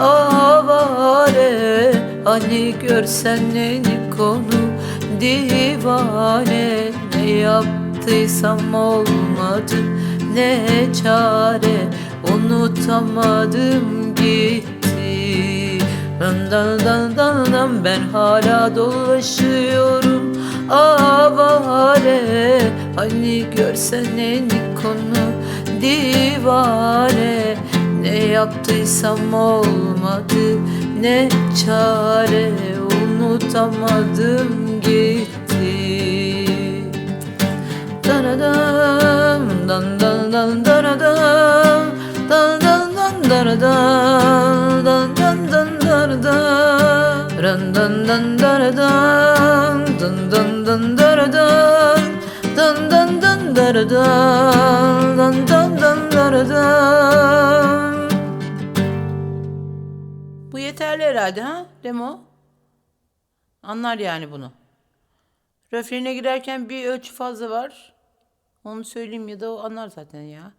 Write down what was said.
avare Hani görsen neni konu divane. Ne yaptıysam olmadı ne çare Unutamadım gitti. Dan dan dan dan ben hala dolaşıyorum avare. Hani görsen en konu divane. Ne yaptıysam olmadı ne çare Unutamadım gitti Danadam, dan dan dan danadam, dan dan dan danadam, dan dan dan danadam, ran dan dan danadam, dan dan dan danadam, dan dan dan danadam, dan dan dan danadam. Yeterli herhalde ha Remo? Anlar yani bunu. Refrene girerken bir ölçü fazla var. Onu söyleyeyim ya da o anlar zaten ya.